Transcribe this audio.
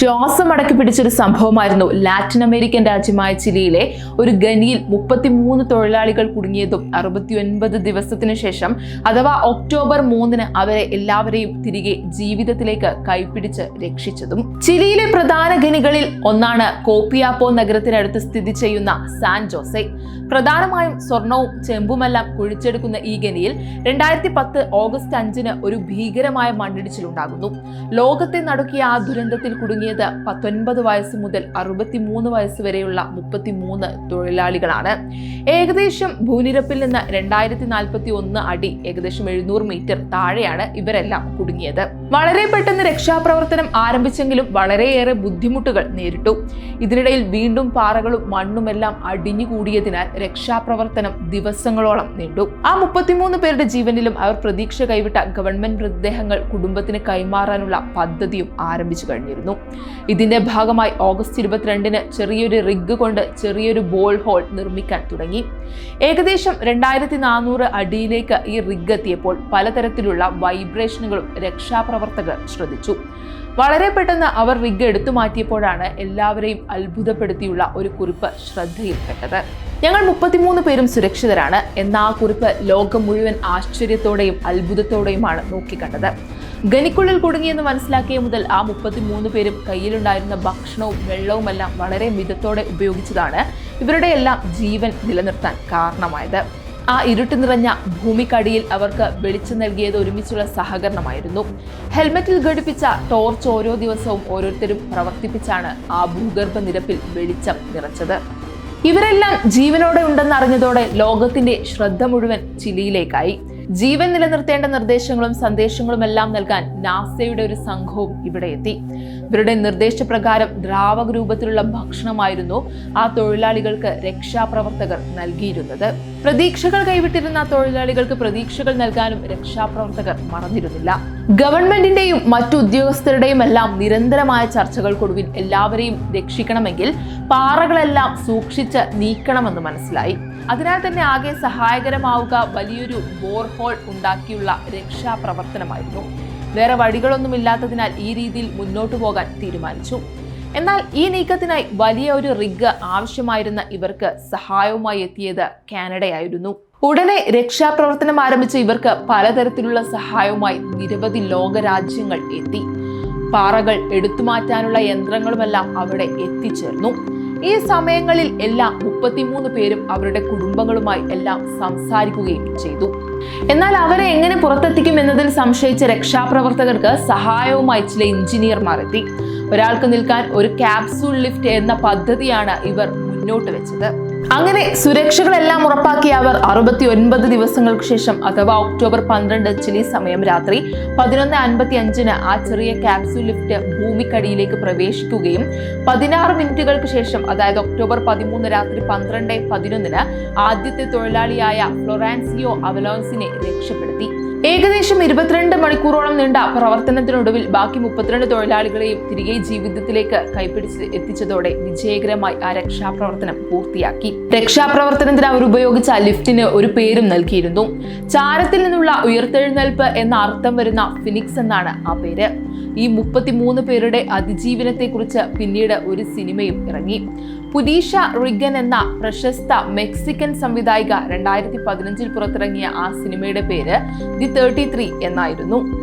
ശ്വാസം അടക്കി പിടിച്ചൊരു സംഭവമായിരുന്നു. ലാറ്റിൻ അമേരിക്കൻ രാജ്യമായ ചിലിയിലെ ഒരു ഖനിയിൽ മുപ്പത്തിമൂന്ന് തൊഴിലാളികൾ കുടുങ്ങിയതും അറുപത്തിയൊൻപത് ദിവസത്തിനു ശേഷം അഥവാ ഒക്ടോബർ മൂന്നിന് അവരെ എല്ലാവരെയും തിരികെ ജീവിതത്തിലേക്ക് കൈപിടിച്ച് രക്ഷിച്ചതും. ചിലിയിലെ പ്രധാന ഖനികളിൽ ഒന്നാണ് കോപ്പിയാപ്പോ നഗരത്തിനടുത്ത് സ്ഥിതി ചെയ്യുന്ന സാൻ ജോസെ. പ്രധാനമായും സ്വർണവും ചെമ്പുമെല്ലാം കുഴിച്ചെടുക്കുന്ന ഈ ഖനിയിൽ രണ്ടായിരത്തി പത്ത് ഓഗസ്റ്റ് അഞ്ചിന് ഒരു ഭീകരമായ മണ്ണിടിച്ചിലുണ്ടാകുന്നു. ലോകത്തെ നടുക്കിയ ആ ദുരന്തത്തിൽ കുടുങ്ങിയത് പത്തൊൻപത് വയസ്സ് മുതൽ അറുപത്തിമൂന്ന് വയസ്സ് വരെയുള്ള മുപ്പത്തിമൂന്ന് തൊഴിലാളികളാണ്. ഏകദേശം ഭൂനിരപ്പിൽ നിന്ന് രണ്ടായിരത്തി നാൽപ്പത്തി ഒന്ന് അടി ഏകദേശം എഴുന്നൂറ് മീറ്റർ താഴെയാണ് ഇവരെല്ലാം കുടുങ്ങിയത്. വളരെ പെട്ടെന്ന് രക്ഷാപ്രവർത്തനം ആരംഭിച്ചെങ്കിലും വളരെയേറെ ബുദ്ധിമുട്ടുകൾ നേരിട്ടു. ഇതിനിടയിൽ വീണ്ടും പാറകളും മണ്ണുമെല്ലാം അടിഞ്ഞുകൂടിയതിനാൽ രക്ഷാപ്രവർത്തനം ദിവസങ്ങളോളം നീണ്ടു. ആ മുപ്പത്തിമൂന്ന് പേരുടെ ജീവനിലും അവർ പ്രതീക്ഷ കൈവിട്ട ഗവൺമെന്റ് മൃതദേഹങ്ങൾ കുടുംബത്തിന് കൈമാറാനുള്ള പദ്ധതിയും ആരംഭിച്ചു കഴിഞ്ഞിരുന്നു. ഇതിന്റെ ഭാഗമായി ഓഗസ്റ്റ് ഇരുപത്തിരണ്ടിന് ചെറിയൊരു റിഗ് കൊണ്ട് ചെറിയൊരു ബോൾ ഹോൾ നിർമ്മിക്കാൻ തുടങ്ങി. ഏകദേശം രണ്ടായിരത്തി നാനൂറ് അടിയിലേക്ക് ഈ റിഗ് എത്തിയപ്പോൾ പലതരത്തിലുള്ള വൈബ്രേഷനുകളും രക്ഷാപ്രവർത്തകർ ശ്രദ്ധിച്ചു. വളരെ പെട്ടെന്ന് അവർ റിഗ് എടുത്തു മാറ്റിയപ്പോഴാണ് എല്ലാവരെയും അത്ഭുതപ്പെടുത്തിയുള്ള ഒരു കുറിപ്പ് ശ്രദ്ധയിൽപ്പെട്ടത്. ഞങ്ങൾ മുപ്പത്തിമൂന്ന് പേരും സുരക്ഷിതരാണ്. എന്ന ആ കുറിപ്പ് ലോകം മുഴുവൻ ആശ്ചര്യത്തോടെയും അത്ഭുതത്തോടെയുമാണ് നോക്കിക്കണ്ടത്. ഗനിക്കുള്ളിൽ കുടുങ്ങിയെന്ന് മനസ്സിലാക്കിയ മുതൽ ആ മുപ്പത്തിമൂന്ന് പേരും കയ്യിലുണ്ടായിരുന്ന ഭക്ഷണവും വെള്ളവുമെല്ലാം വളരെ മിതത്തോടെ ഉപയോഗിച്ചതാണ് ഇവരുടെ എല്ലാം ജീവൻ നിലനിർത്താൻ കാരണമായത്. ആ ഇരുട്ട് നിറഞ്ഞ ഭൂമിക്കടിയിൽ അവർക്ക് വെളിച്ചം നൽകിയത് ഒരുമിച്ചുള്ള സഹകരണമായിരുന്നു. ഹെൽമെറ്റിൽ ഘടിപ്പിച്ച ടോർച്ച് ഓരോ ദിവസവും ഓരോരുത്തരും പ്രവർത്തിപ്പിച്ചാണ് ആ ഭൂഗർഭ നിരപ്പിൽ വെളിച്ചം നിറച്ചത്. ഇവരെല്ലാം ജീവനോടെ ഉണ്ടെന്ന് അറിഞ്ഞതോടെ ലോകത്തിന്റെ ശ്രദ്ധ മുഴുവൻ ചിലിയിലേക്കായി. ജീവൻ നിലനിർത്തേണ്ട നിർദ്ദേശങ്ങളും സന്ദേശങ്ങളും എല്ലാം നൽകാൻ നാസയുടെ ഒരു സംഘവും ഇവിടെ എത്തി. ഇവരുടെ നിർദ്ദേശപ്രകാരം ദ്രാവക രൂപത്തിലുള്ള ഭക്ഷണമായിരുന്നു ആ തൊഴിലാളികൾക്ക് രക്ഷാപ്രവർത്തകർ നൽകിയിരുന്നത്. പ്രതീക്ഷകൾ കൈവിട്ടിരുന്ന തൊഴിലാളികൾക്ക് പ്രതീക്ഷകൾ നൽകാനും രക്ഷാപ്രവർത്തകർ മറന്നിരുന്നില്ല. ഗവൺമെന്റിന്റെയും മറ്റു ഉദ്യോഗസ്ഥരുടെയും എല്ലാം നിരന്തരമായ ചർച്ചകൾക്കൊടുവിൽ എല്ലാവരെയും രക്ഷിക്കണമെങ്കിൽ പാറകളെല്ലാം സൂക്ഷിച്ച് നീക്കണമെന്ന് മനസ്സിലായി. അതിനാൽ തന്നെ ആകെ സഹായകരമാവുക വലിയൊരു ബോർഹോൾ ഉണ്ടാക്കിയുള്ള രക്ഷാപ്രവർത്തനമായിരുന്നു. വേറെ വഴികളൊന്നുമില്ലാത്തതിനാൽ ഈ രീതിയിൽ മുന്നോട്ടു പോകാൻ തീരുമാനിച്ചു. എന്നാൽ ഈ നീക്കത്തിനായി വലിയ ഒരു റിഗ് ആവശ്യമായിരുന്ന ഇവർക്ക് സഹായവുമായി എത്തിയത് കാനഡയായിരുന്നു. ഉടനെ രക്ഷാപ്രവർത്തനം ആരംഭിച്ച ഇവർക്ക് പലതരത്തിലുള്ള സഹായവുമായി നിരവധി ലോകരാജ്യങ്ങൾ എത്തി. പാറകൾ എടുത്തുമാറ്റാനുള്ള യന്ത്രങ്ങളുമെല്ലാം അവിടെ എത്തിച്ചേർന്നു. ഈ സമയങ്ങളിൽ എല്ലാം മുപ്പത്തിമൂന്ന് പേരും അവരുടെ കുടുംബങ്ങളുമായി എല്ലാം സംസാരിക്കുകയും ചെയ്തു. എന്നാൽ അവരെ എങ്ങനെ പുറത്തെത്തിക്കും എന്നതിൽ സംശയിച്ച രക്ഷാപ്രവർത്തകർക്ക് സഹായവുമായി ചില എഞ്ചിനീയർമാർ എത്തി ഒരാൾക്ക് നിൽക്കാൻ ഒരു ക്യാപ്സൂൾ ലിഫ്റ്റ് എന്ന പദ്ധതിയാണ് ഇവർ മുന്നോട്ട് വെച്ചത്. അങ്ങനെ സുരക്ഷകളെല്ലാം ഉറപ്പാക്കിയ അവർ അറുപത്തി ഒൻപത് ദിവസങ്ങൾക്ക് ശേഷം അഥവാ ഒക്ടോബർ പന്ത്രണ്ട് ചിലി സമയം രാത്രി പതിനൊന്ന് അൻപത്തി അഞ്ചിന് ആ ചെറിയ ക്യാപ്സൂൾ ലിഫ്റ്റ് ഭൂമിക്കടിയിലേക്ക് പ്രവേശിക്കുകയും പതിനാറ് മിനിറ്റുകൾക്ക് ശേഷം അതായത് ഒക്ടോബർ പതിമൂന്ന് രാത്രി പന്ത്രണ്ട് പതിനൊന്നിന് ആദ്യത്തെ തൊഴിലാളിയായ ഫ്ലൊറാൻസിയോ അവലോൻസിനെ രക്ഷപ്പെടുത്തി. ഏകദേശം ഇരുപത്തിരണ്ട് മണിക്കൂറോളം നീണ്ട പ്രവർത്തനത്തിനൊടുവിൽ ബാക്കി മുപ്പത്തിരണ്ട് തൊഴിലാളികളെയും തിരികെ ജീവിതത്തിലേക്ക് കൈപ്പിടിച്ച് എത്തിച്ചതോടെ വിജയകരമായി ആ രക്ഷാപ്രവർത്തനം പൂർത്തിയാക്കി. രക്ഷാപ്രവർത്തനത്തിന് അവർ ഉപയോഗിച്ച ലിഫ്റ്റിന് ഒരു പേരും നൽകിയിരുന്നു. ചാരത്തിൽ നിന്നുള്ള ഉയർത്തെഴുന്നേൽപ്പ് എന്ന അർത്ഥം വരുന്ന ഫിനിക്സ് എന്നാണ് ആ പേര്. ഈ മുപ്പത്തിമൂന്ന് പേരുടെ അതിജീവനത്തെക്കുറിച്ച് പിന്നീട് ഒരു സിനിമയും ഇറങ്ങി. പുരീഷ റിഗൻ എന്ന പ്രശസ്ത മെക്സിക്കൻ സംവിധായിക രണ്ടായിരത്തി പതിനഞ്ചിൽ പുറത്തിറങ്ങിയ ആ സിനിമയുടെ പേര് ദി തേർട്ടി ത്രീ എന്നായിരുന്നു.